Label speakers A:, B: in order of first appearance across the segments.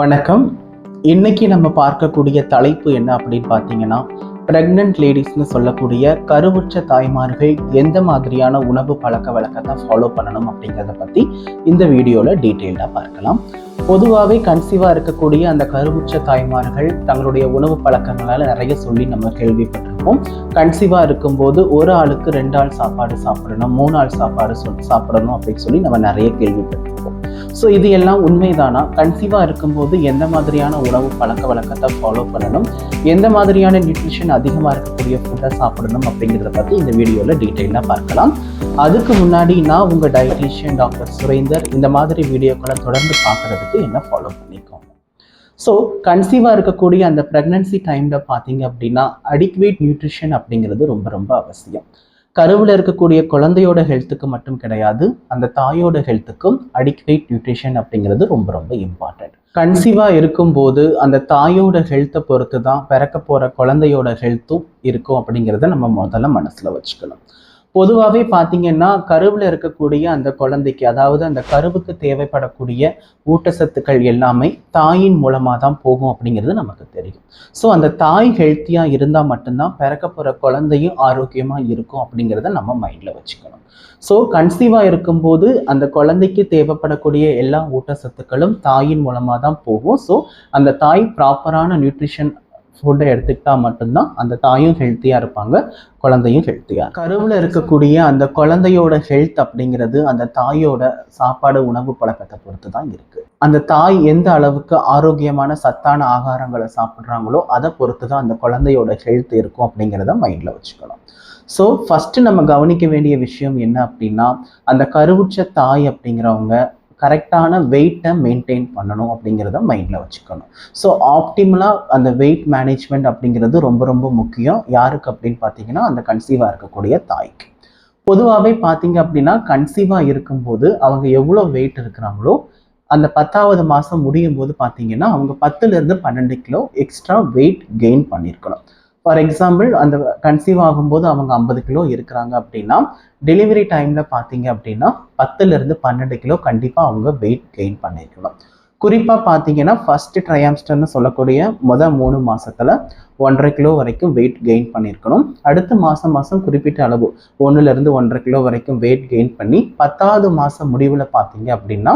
A: வணக்கம். இன்னைக்கு நம்ம பார்க்கக்கூடிய தலைப்பு என்ன அப்படின்னு பார்த்தீங்கன்னா ப்ரெக்னென்ட் லேடிஸ்னு சொல்லக்கூடிய கருவுற்ற தாய்மார்கள் எந்த மாதிரியான உணவு பழக்க வழக்கத்தை ஃபாலோ பண்ணணும் அப்படிங்கிறத பற்றி இந்த வீடியோவில் டீட்டெயில்டாக பார்க்கலாம். பொதுவாகவே கன்சீவாக இருக்கக்கூடிய அந்த கருவுற்ற தாய்மார்கள் தங்களுடைய உணவு பழக்கங்களால் நிறைய சொல்லி நம்ம கேள்விப்பட்டிருப்போம். கன்சீவாக இருக்கும்போது ஒரு ஆளுக்கு ரெண்டு ஆள் சாப்பாடு சாப்பிடணும் மூணு ஆள் சாப்பாடு சொ சாப்பிடணும் அப்படின்னு சொல்லி நம்ம நிறைய கேள்விப்பட்டிருப்போம். ஸோ இது எல்லாம் உண்மைதானா? கன்சீவாக இருக்கும்போது எந்த மாதிரியான உணவு பழக்க வழக்கத்தை ஃபாலோ பண்ணணும்? எந்த மாதிரியான நியூட்ரிஷன் அதிகமாக இருக்கக்கூடிய ஃபுட்டை சாப்பிடணும் அப்படிங்கிறத பற்றி இந்த வீடியோவில் டீட்டெயிலாக பார்க்கலாம். அதுக்கு முன்னாடி நான் உங்கள் டயட்டீஷியன் டாக்டர் சுரேந்தர் இந்த மாதிரி வீடியோக்களை தொடர்ந்து பார்க்குறதுக்கு என்ன ஃபாலோ பண்ணிக்கோங்க ஸோ கன்சீவாக இருக்கக்கூடிய அந்த ப்ரெக்னன்சி டைமில் பார்த்தீங்க அப்படின்னா அடிக்வேட் நியூட்ரிஷன் அப்படிங்கிறது ரொம்ப ரொம்ப அவசியம். கருவில் இருக்கக்கூடிய குழந்தையோட ஹெல்த்துக்கு மட்டும் கிடையாது அந்த தாயோட ஹெல்த்துக்கும் அடிக்வேட் நியூட்ரிஷன் அப்படிங்கிறது ரொம்ப ரொம்ப இம்பார்ட்டன்ட் கன்சீவாக இருக்கும்போது அந்த தாயோட ஹெல்த்தை பொறுத்து தான் பிறக்க போகிற குழந்தையோட ஹெல்த்தும் இருக்கும் அப்படிங்கிறத நம்ம முதல்ல மனசில் வச்சுக்கணும். பொதுவாகவே பார்த்தீங்கன்னா கருவில் இருக்கக்கூடிய அந்த குழந்தைக்கு அதாவது அந்த கருவுக்கு தேவைப்படக்கூடிய ஊட்டச்சத்துக்கள் எல்லாமே தாயின் மூலமாக தான் போகும் அப்படிங்கிறது நமக்கு தெரியும். ஸோ அந்த தாய் ஹெல்த்தியாக இருந்தால் மட்டும்தான் பிறக்க போகிற குழந்தையும் ஆரோக்கியமாக இருக்கும் அப்படிங்கிறத நம்ம மைண்டில் வச்சுக்கணும். ஸோ கன்சீவாக இருக்கும்போது அந்த குழந்தைக்கு தேவைப்படக்கூடிய எல்லா ஊட்டச்சத்துக்களும் தாயின் மூலமாக தான் போகும். ஸோ அந்த தாய் ப்ராப்பரான நியூட்ரிஷன் ஃபுட்டை எடுத்துக்கிட்டால் மட்டும்தான் அந்த தாயும் ஹெல்த்தியாக இருப்பாங்க குழந்தையும் ஹெல்த்தியாக கருவில் இருக்கக்கூடிய அந்த குழந்தையோட ஹெல்த் அப்படிங்கிறது அந்த தாயோட சாப்பாடு உணவு பழக்கத்தை பொறுத்து தான் இருக்குது அந்த தாய் எந்த அளவுக்கு ஆரோக்கியமான சத்தான ஆகாரங்களை சாப்பிட்றாங்களோ அதை பொறுத்து தான் அந்த குழந்தையோட ஹெல்த் இருக்கும் அப்படிங்கிறத மைண்டில் வச்சுக்கணும். ஸோ ஃபஸ்ட்டு நம்ம கவனிக்க வேண்டிய விஷயம் என்ன அப்படின்னா அந்த கருவுற்ற தாய் அப்படிங்கிறவங்க கரெக்டான வெயிட்டை மெயின்டைன் பண்ணணும் அப்படிங்கிறத மைண்டில் வச்சுக்கணும். ஸோ ஆப்டிமலாக அந்த வெயிட் மேனேஜ்மெண்ட் அப்படிங்கிறது ரொம்ப ரொம்ப முக்கியம். யாருக்கு அப்படின்னு பார்த்தீங்கன்னா அந்த கன்சீவாக இருக்கக்கூடிய தாய்க்கு. பொதுவாகவே பார்த்தீங்க அப்படின்னா கன்சீவாக இருக்கும்போது அவங்க எவ்வளோ வெயிட் இருக்கிறாங்களோ அந்த பத்தாவது மாதம் முடியும் போது பார்த்தீங்கன்னா அவங்க பத்துலேருந்து பன்னெண்டு கிலோ எக்ஸ்ட்ரா வெயிட் கெயின் பண்ணியிருக்கணும். ஃபார் எக்ஸாம்பிள் அந்த கன்சீவ் ஆகும்போது அவங்க ஐம்பது கிலோ இருக்கிறாங்க அப்படின்னா டெலிவரி டைமில் பார்த்தீங்க அப்படின்னா பத்துலேருந்து பன்னெண்டு கிலோ கண்டிப்பாக அவங்க வெயிட் கெயின் பண்ணியிருக்கணும் குறிப்பாக பார்த்தீங்கன்னா ஃபஸ்ட்டு ட்ரையாம்ஸ்டர்னு சொல்லக்கூடிய மொதல் மூணு மாதத்தில் ஒன்றரை கிலோ வரைக்கும் வெயிட் கெயின் பண்ணியிருக்கணும். அடுத்த மாதம் மாதம் குறிப்பிட்ட அளவு ஒன்றுலேருந்து ஒன்றரை கிலோ வரைக்கும் வெயிட் கெயின் பண்ணி பத்தாவது மாதம் முடிவில் பார்த்தீங்க அப்படின்னா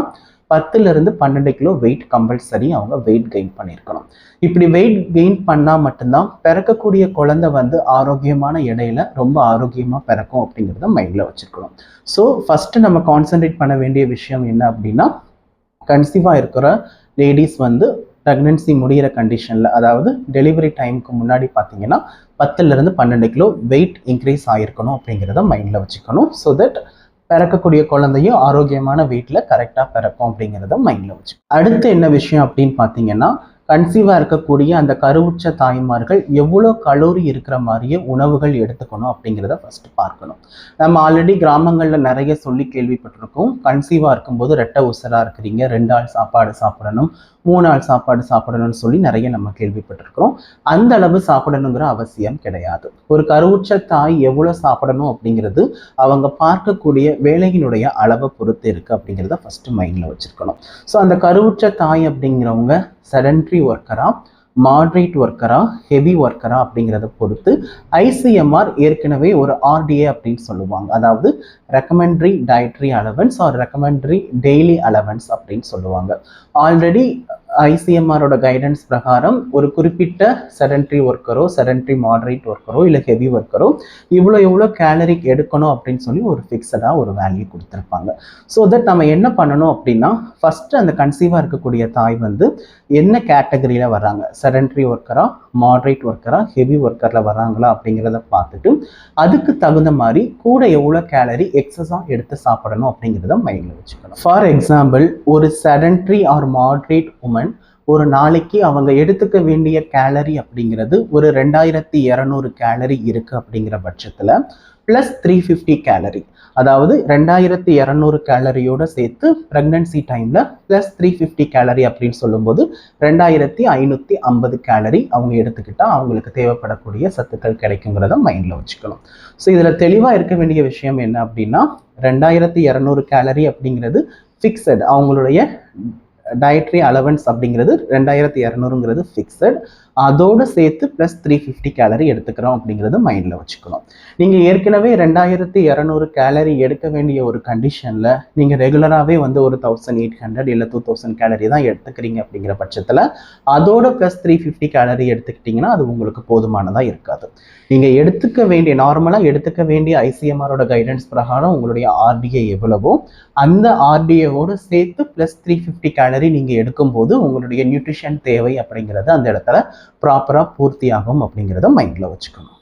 A: பத்துலேருந்து பன்னெண்டு கிலோ வெயிட் கம்பல்சரி அவங்க வெயிட் கெயின் பண்ணியிருக்கணும் இப்படி வெயிட் கெயின் பண்ணால் மட்டும்தான் பிறக்கக்கூடிய குழந்தை வந்து ஆரோக்கியமான இடையில ரொம்ப ஆரோக்கியமாக பிறக்கும் அப்படிங்கிறத மைண்டில் வச்சுருக்கணும். ஸோ ஃபஸ்ட்டு நம்ம கான்சென்ட்ரேட் பண்ண வேண்டிய விஷயம் என்ன அப்படின்னா கன்சீவாக இருக்கிற லேடிஸ் வந்து ப்ரெக்னென்சி முடிகிற கண்டிஷனில் அதாவது டெலிவரி டைமுக்கு முன்னாடி பார்த்தீங்கன்னா பத்துலேருந்து பன்னெண்டு கிலோ வெயிட் இன்க்ரீஸ் ஆகிருக்கணும் அப்படிங்கிறத மைண்டில் வச்சுக்கணும். ஸோ தட் பிறக்கக்கூடிய குழந்தையும் ஆரோக்கியமான வீட்டில் கரெக்டாக பிறக்கும் அப்படிங்கிறத மைண்டில் வச்சு அடுத்து என்ன விஷயம் அப்படின்னு பார்த்தீங்கன்னா கன்சீவாக இருக்கக்கூடிய அந்த கருவுற்ற தாய்மார்கள் எவ்வளோ கலோரி இருக்கிற மாதிரியே உணவுகள் எடுத்துக்கணும் அப்படிங்கிறத ஃபஸ்ட்டு பார்க்கணும். நம்ம ஆல்ரெடி கிராமங்களில் நிறைய சொல்லி கேள்விப்பட்டிருக்கோம். கன்சீவாக இருக்கும்போது ரெட்டை உசராக இருக்கிறீங்க ரெண்டு ஆள் சாப்பாடு சாப்பிடணும் மூணு ஆள் சாப்பாடு சாப்பிடணும்னு சொல்லி நிறைய நம்ம கேள்விப்பட்டிருக்கிறோம். அந்த அளவு சாப்பிடணுங்கிற அவசியம் கிடையாது. ஒரு கருவுற்ற தாய் எவ்வளோ சாப்பிடணும் அப்படிங்கிறது அவங்க பார்க்கக்கூடிய வேலையினுடைய அளவை பொறுத்து இருக்குது அப்படிங்கிறத ஃபஸ்ட்டு மைண்டில் வச்சுருக்கணும். ஸோ அந்த கருவுற்ற தாய் அப்படிங்கிறவங்க செடன்ட்ரி ஒர்க்கரா மாட்ரேட் ஒர்க்கரா ஹெவி ஒர்க்கரா அப்படிங்கிறத பொறுத்து ஐசிஎம்ஆர் ஏற்கனவே ஒரு ஆர்டிஏ அப்படின்னு சொல்லுவாங்க. அதாவது recommendatory dietary allowance or recommendatory daily allowance அப்படின்னு சொல்லுவாங்க. ஆல்ரெடி ஐசிஎம்ஆரோட கைடன்ஸ் பிரகாரம் ஒரு குறிப்பிட்ட செடன்ட்ரி ஒர்க்கரோ செடன்ட்ரி மாடரேட் ஒர்க்கரோ இல்லை ஹெவி ஒர்க்கரோ இவ்வளோ எவ்வளோ கேலரிக் எடுக்கணும் அப்படின்னு சொல்லி ஒரு ஃபிக்ஸடாக ஒரு வேல்யூ கொடுத்துருப்பாங்க. ஸோ தட் நம்ம என்ன பண்ணணும் அப்படின்னா ஃபஸ்ட்டு அந்த கன்சீவாக இருக்கக்கூடிய தாய் வந்து என்ன கேட்டகரியில் வர்றாங்க? செடன்ட்ரி ஒர்க்கரா மாடரேட் ஒர்க்கரா ஹெவி ஒர்க்கரில் வராங்களா அப்படிங்கிறத பார்த்துட்டு அதுக்கு தகுந்த மாதிரி கூட எவ்வளோ கேலரி எக்ஸஸாக எடுத்து சாப்பிடணும் அப்படிங்கிறத மைண்டில் வச்சுக்கணும். ஃபார் எக்ஸாம்பிள் ஒரு செடன்ட்ரி ஆர் மாடரேட் உமன் ஒரு நாளைக்கு அவங்க எடுத்துக்க வேண்டிய கேலரி அப்படிங்கிறது ஒரு ரெண்டாயிரத்தி இரநூறு கேலரி இருக்குது அப்படிங்கிற பட்சத்தில் ப்ளஸ் த்ரீ ஃபிஃப்டி கேலரி அதாவது ரெண்டாயிரத்தி இரநூறு கேலரியோட சேர்த்து ப்ரெக்னன்சி டைமில் ப்ளஸ் த்ரீ ஃபிஃப்டி கேலரி அப்படின்னு சொல்லும்போது ரெண்டாயிரத்தி ஐநூற்றி ஐம்பது கேலரி அவங்க எடுத்துக்கிட்டால் அவங்களுக்கு தேவைப்படக்கூடிய சத்துக்கள் கிடைக்குங்கிறத மைண்டில் வச்சுக்கணும். ஸோ இதில் தெளிவாக இருக்க வேண்டிய விஷயம் என்ன அப்படின்னா ரெண்டாயிரத்தி இரநூறு கேலரி அப்படிங்கிறது ஃபிக்ஸட் அவங்களுடைய டயட்ரி அலவன்ஸ் அப்படிங்கிறது ரெண்டாயிரத்தி இரநூறுங்கிறது ஃபிக்ஸட் அதோடு சேர்த்து ப்ளஸ் த்ரீ ஃபிஃப்டி கேலரி எடுத்துக்கிறோம் அப்படிங்கிறது மைண்டில் வச்சுக்கணும். நீங்கள் ஏற்கனவே ரெண்டாயிரத்தி இரநூறு கேலரி எடுக்க வேண்டிய ஒரு கண்டிஷனில் நீங்கள் ரெகுலராகவே வந்து ஒரு தௌசண்ட் எயிட் ஹண்ட்ரட் இல்லை டூ தௌசண்ட் கேலரி தான் எடுத்துக்கிறீங்க அப்படிங்கிற பட்சத்தில் அதோட ப்ளஸ் த்ரீ ஃபிஃப்டி கேலரி எடுத்துக்கிட்டிங்கன்னா அது உங்களுக்கு போதுமானதாக இருக்காது. நீங்கள் எடுத்துக்க வேண்டிய நார்மலாக எடுத்துக்க வேண்டிய ஐசிஎம்ஆரோட கைடன்ஸ் பிரகாரம் உங்களுடைய ஆர்டிஏ எவ்வளவோ அந்த ஆர்டிஏவோடு சேர்த்து ப்ளஸ் த்ரீ ஃபிஃப்டி கேலரி நீங்கள் எடுக்கும்போது உங்களுடைய நியூட்ரிஷன் தேவை அப்படிங்கிறது அந்த இடத்துல ப்ராப்பராக பூர்த்தியாகும் அப்படிங்கிறத மைண்டில் வச்சுக்கணும்.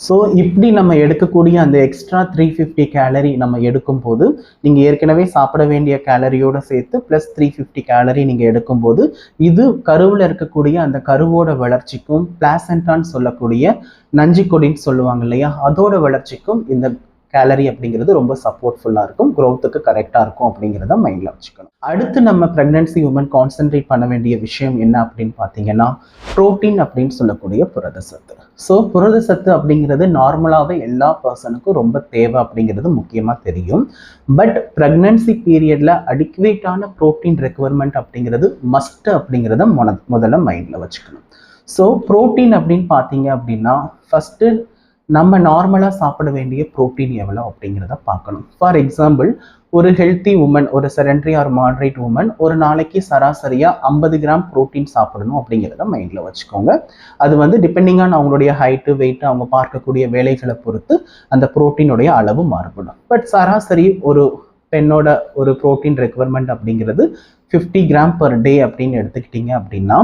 A: ஸோ இப்படி நம்ம எடுக்கக்கூடிய அந்த எக்ஸ்ட்ரா த்ரீ ஃபிஃப்டி கேலரி நம்ம எடுக்கும்போது நீங்கள் ஏற்கனவே சாப்பிட வேண்டிய கேலரியோடு சேர்த்து ப்ளஸ் த்ரீ ஃபிஃப்டி கேலரி நீங்கள் எடுக்கும்போது இது கருவில் இருக்கக்கூடிய அந்த கருவோட வளர்ச்சிக்கும் பிளாசண்டான்னு சொல்லக்கூடிய நஞ்சிக்கொடின்னு சொல்லுவாங்க இல்லையா அதோட வளர்ச்சிக்கும் இந்த கேலரி அப்படிங்கிறது ரொம்ப சப்போர்ட்ஃபுல்லாக இருக்கும். க்ரோத்துக்கு கரெக்டாக இருக்கும் அப்படிங்கிறத மைண்டில் வச்சுக்கணும். அடுத்து நம்ம ப்ரெக்னன்சி உமன் கான்சென்ட்ரேட் பண்ண வேண்டிய விஷயம் என்ன அப்படின்னு பார்த்தீங்கன்னா ப்ரோட்டீன் அப்படின்னு சொல்லக்கூடிய புரத சத்து. ஸோ புரத சத்து அப்படிங்கிறது நார்மலாகவே எல்லா பர்சனுக்கும் ரொம்ப தேவை அப்படிங்கிறது முக்கியமாக தெரியும். பட் ப்ரெக்னன்சி பீரியடில் அடிக்குவேட்டான ப்ரோட்டீன் ரெக்குவயர்மெண்ட் அப்படிங்கிறது மஸ்ட் அப்படிங்கிறத முதல்ல மைண்டில் வச்சுக்கணும். ஸோ ப்ரோட்டீன் அப்படின்னு பார்த்தீங்க அப்படின்னா ஃபஸ்ட்டு நம்ம நார்மலாக சாப்பிட வேண்டிய ப்ரோட்டீன் எவ்வளோ அப்படிங்கிறத பார்க்கணும். ஃபார் எக்ஸாம்பிள் ஒரு ஹெல்த்தி உமன் ஒரு செரண்டரி ஆர் மாட்ரேட் உமன் ஒரு நாளைக்கு சராசரியாக ஐம்பது கிராம் ப்ரோட்டீன் சாப்பிடணும் அப்படிங்கிறத மைண்டில் வச்சுக்கோங்க. அது வந்து டிபெண்டிங் ஆன் அவங்களுடைய ஹைட்டு வெயிட்டு அவங்க பார்க்கக்கூடிய வேலைகளை பொறுத்து அந்த ப்ரோட்டீனுடைய அளவு மாறுபடும். பட் சராசரி ஒரு பெண்ணோட ஒரு ப்ரோட்டீன் ரெக்குவயர்மெண்ட் அப்படிங்கிறது ஃபிஃப்டி கிராம் பர் டே அப்படின்னு எடுத்துக்கிட்டிங்க அப்படின்னா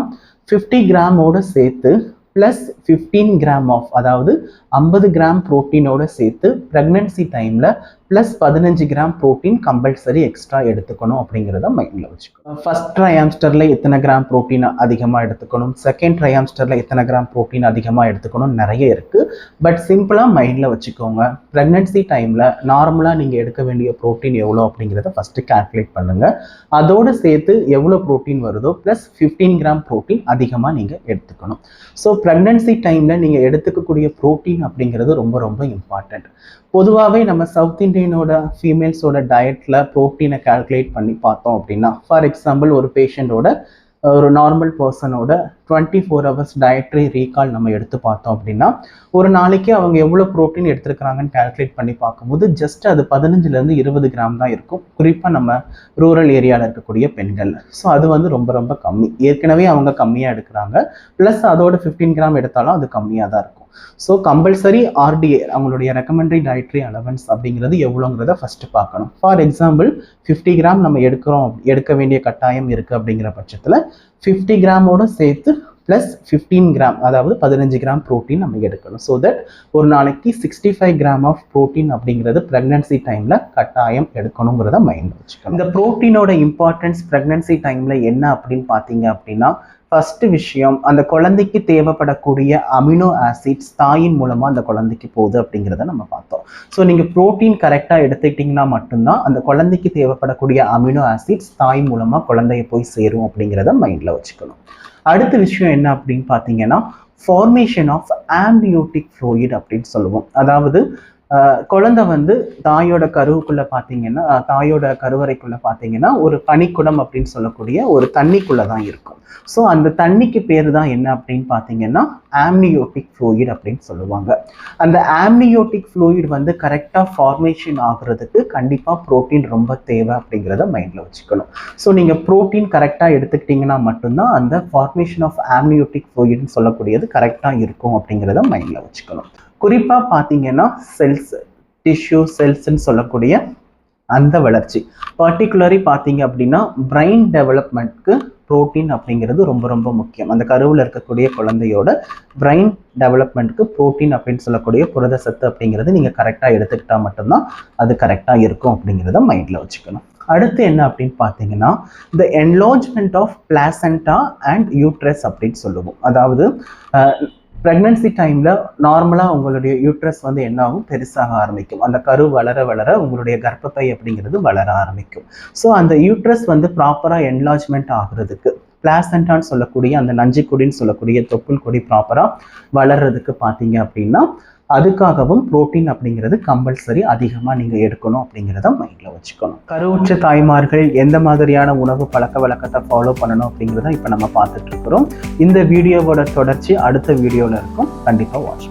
A: ஃபிஃப்டி கிராமோடு சேர்த்து ப்ளஸ் ஃபிஃப்டீன் கிராம் ஆஃப் அதாவது ஐம்பது கிராம் ப்ரோட்டீனோட சேர்த்து ப்ரெக்னென்சி டைமில் ப்ளஸ் பதினஞ்சு கிராம் ப்ரோட்டீன் கம்பல்சரி எக்ஸ்ட்ரா எடுத்துக்கணும் அப்படிங்கிறத மைண்டில் வச்சுக்கணும். ஃபர்ஸ்ட் ட்ரையாம்ஸ்டரில் எத்தனை கிராம் ப்ரோட்டீன் அதிகமாக எடுத்துக்கணும்? செகண்ட் ட்ரையாம்ஸ்டரில் எத்தனை கிராம் ப்ரோட்டீன் அதிகமாக எடுத்துக்கணும்? நிறைய இருக்குது பட் சிம்பிளாக மைண்டில் வச்சுக்கோங்க. ப்ரெக்னென்சி டைமில் நார்மலாக நீங்கள் எடுக்க வேண்டிய ப்ரோட்டீன் எவ்வளோ அப்படிங்கிறத ஃபஸ்ட்டு கால்குலேட் பண்ணுங்கள் அதோடு சேர்த்து எவ்வளோ ப்ரோட்டீன் வருதோ ப்ளஸ் ஃபிஃப்டீன் கிராம் ப்ரோட்டீன் அதிகமாக நீங்கள் எடுத்துக்கணும். ஸோ ப்ரெக்னென்சி டைமில் நீங்கள் எடுத்துக்கக்கூடிய ப்ரோட்டீன் அப்படிங்கிறது ரொம்ப ரொம்ப இம்பார்ட்டண்ட் பொதுவாகவே நம்ம சவுத் இந்தியன் இண்டியனோட ஃபீமேல்ஸோட டயட்டில் ப்ரோட்டீனை கால்குலேட் பண்ணி பார்த்தோம் அப்படின்னா ஃபார் எக்ஸாம்பிள் ஒரு பேஷண்ட்டோட ஒரு normal பர்சனோட twenty four hours dietary recall நம்ம எடுத்து பார்த்தோம் அப்படின்னா ஒரு நாளைக்கு அவங்க எவ்வளோ ப்ரோட்டீன் எடுத்துருக்கிறாங்கன்னு கால்குலேட் பண்ணி பார்க்கும்போது ஜஸ்ட் அது பதினஞ்சுலேருந்து இருபது கிராம் தான் இருக்கும். குறிப்பாக நம்ம ரூரல் ஏரியாவில் இருக்கக்கூடிய பெண்கள். ஸோ அது வந்து ரொம்ப ரொம்ப கம்மி. ஏற்கனவே அவங்க கம்மியாக எடுக்கிறாங்க. ப்ளஸ் அதோட ஃபிஃப்டீன் கிராம் எடுத்தாலும் அது கம்மியாக தான் இருக்கும். ஸோ கம்பல்சரி ஆர்டிஏ அவங்களுடைய ரெக்கமெண்டரி டயட்ரி அலவன்ஸ் அப்படிங்கிறது எவ்வளோங்கிறத ஃபஸ்ட்டு பார்க்கணும். ஃபார் எக்ஸாம்பிள் ஃபிஃப்டி கிராம் நம்ம எடுக்கிறோம் எடுக்க வேண்டிய கட்டாயம் இருக்குது அப்படிங்கிற பட்சத்தில் ஃபிஃப்டி கிராமோடு சேர்த்து ப்ளஸ் ஃபிஃப்டீன் கிராம் அதாவது பதினஞ்சு கிராம் ப்ரோட்டீன் நம்ம எடுக்கணும். ஸோ தட் ஒரு நாளைக்கு sixty five gram of protein அப்படிங்கிறது ப்ரெக்னன்சி டைமில் கட்டாயம் எடுக்கணுங்கிறத மைண்ட் வச்சுக்கணும். இந்த ப்ரோட்டீனோட இம்பார்ட்டன்ஸ் ப்ரெக்னன்சி டைமில் என்ன அப்படின்னு பார்த்தீங்க அப்படின்னா ஃபஸ்ட்டு விஷயம் அந்த குழந்தைக்கு தேவைப்படக்கூடிய அமினோ ஆசிட்ஸ் தாயின் மூலமாக அந்த குழந்தைக்கு போகுது அப்படிங்கிறத நம்ம பார்த்தோம். ஸோ நீங்கள் ப்ரோட்டீன் கரெக்டாக எடுத்துக்கிட்டிங்கன்னா மட்டும்தான் அந்த குழந்தைக்கு தேவைப்படக்கூடிய அமினோ ஆசிட்ஸ் தாய் மூலமாக குழந்தைய போய் சேரும் அப்படிங்கிறத மைண்டில் வச்சுக்கணும். அடுத்த விஷயம் என்ன அப்படின்னு பார்த்தீங்கன்னா ஃபார்மேஷன் ஆஃப் ஆம்பியோட்டிக் ஃப்ளூயிட் அப்படின்னு சொல்லுவோம். அதாவது குழந்தை வந்து தாயோட கருவுக்குள்ள பார்த்தீங்கன்னா தாயோட கருவறைக்குள்ள பார்த்தீங்கன்னா ஒரு பனிக்குடம் அப்படின்னு சொல்லக்கூடிய ஒரு தண்ணிக்குள்ள தான் இருக்கும். ஸோ அந்த தண்ணிக்கு பேர் தான் என்ன அப்படின்னு பார்த்தீங்கன்னா ஆம்னியோட்டிக் ஃப்ளூயிட் அப்படின்னு சொல்லுவாங்க. அந்த ஆம்னியோட்டிக் ஃப்ளூயிட் வந்து கரெக்டாக ஃபார்மேஷன் ஆகுறதுக்கு கண்டிப்பாக ப்ரோட்டீன் ரொம்ப தேவை அப்படிங்கிறத மைண்டில் வச்சுக்கணும். ஸோ நீங்கள் ப்ரோட்டீன் கரெக்டாக எடுத்துக்கிட்டிங்கன்னா மட்டும்தான் அந்த ஃபார்மேஷன் ஆஃப் ஆம்னியோட்டிக் ஃப்ளூயிட்னு சொல்லக்கூடியது கரெக்டாக இருக்கும் அப்படிங்கிறத மைண்டில் வச்சுக்கணும். குறிப்பாக பார்த்தீங்கன்னா செல்ஸ் டிஷ்யூ செல்ஸ்ன்னு சொல்லக்கூடிய அந்த வளர்ச்சி. பர்டிகுலரி பார்த்தீங்க அப்படின்னா பிரெயின் டெவலப்மெண்ட்க்கு புரோட்டீன் அப்படிங்கிறது ரொம்ப ரொம்ப முக்கியம். அந்த கருவில் இருக்கக்கூடிய குழந்தையோட பிரெயின் டெவலப்மெண்ட்க்கு ப்ரோட்டீன் அப்படின்னு சொல்லக்கூடிய புரத சத்து அப்படிங்கிறது நீங்கள் கரெக்டாக எடுத்துக்கிட்டால் மட்டும்தான் அது கரெக்டாக இருக்கும் அப்படிங்கிறத மைண்டில் வச்சுக்கணும். அடுத்து என்ன அப்படின்னு பார்த்தீங்கன்னா the enlargement of placenta and uterus அப்படின்னு சொல்லுவோம். அதாவது ப்ரெக்னன்சி டைமில் நார்மலாக உங்களுடைய யூட்ரஸ் வந்து என்ன ஆகும்? பெருசாக ஆரம்பிக்கும். அந்த கரு வளர வளர உங்களுடைய கர்ப்பப்பை அப்படிங்கிறது வளர ஆரம்பிக்கும். ஸோ அந்த யூட்ரஸ் வந்து ப்ராப்பராக என்லாஜ்மெண்ட் ஆகுறதுக்கு பிளாசண்டான்னு சொல்லக்கூடிய அந்த நஞ்சு கொடின்னு சொல்லக்கூடிய தொப்புள் கொடி ப்ராப்பராக வளர்றதுக்கு பார்த்தீங்க அப்படின்னா அதுக்காகவும் புரோட்டீன் அப்படிங்கிறது கம்பல்சரி அதிகமாக நீங்கள் எடுக்கணும் அப்படிங்கிறத மைண்டில் வச்சுக்கணும். கருவுற்ற தாய்மார்கள் எந்த மாதிரியான உணவு பழக்க வழக்கத்தை ஃபாலோ பண்ணணும் அப்படிங்கிறத இப்போ நம்ம பார்த்துட்ருக்குறோம் இந்த வீடியோவோட தொடர்ச்சி அடுத்த வீடியோவில் இருக்கும். கண்டிப்பாக வாட்ச்